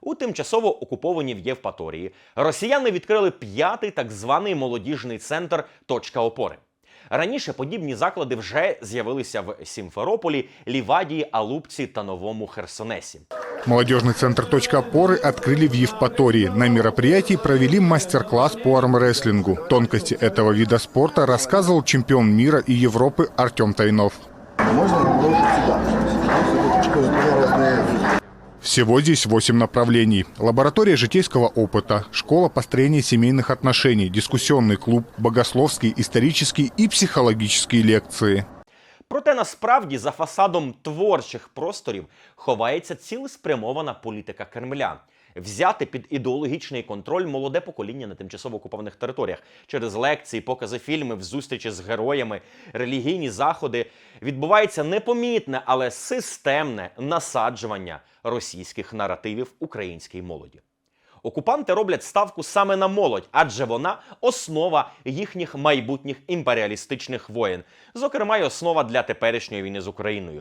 У тимчасово окупованій в Євпаторії росіяни відкрили п'ятий так званий молодіжний центр Точка опори. Раніше подібні заклади вже з'явилися в Сімферополі, Лівадії, Алупці та Новому Херсонесі. Молодежный центр «Точка опоры» открыли в Евпатории. На мероприятии провели мастер-класс по армрестлингу. Тонкости этого вида спорта рассказывал чемпион мира и Европы Артем Тайнов. Можно продолжить сюда. Все разные Всего здесь 8 направлений. Лаборатория житейского опыта, школа построения семейных отношений, дискуссионный клуб, богословские, исторические и психологические лекции. Проте насправді за фасадом творчих просторів ховається цілеспрямована політика Кремля. Взяти під ідеологічний контроль молоде покоління на тимчасово окупованих територіях через лекції, покази фільмів, зустрічі з героями, релігійні заходи відбувається непомітне, але системне насаджування російських наративів українській молоді. Окупанти роблять ставку саме на молодь, адже вона основа їхніх майбутніх імперіалістичних воєн, зокрема й основа для теперішньої війни з Україною.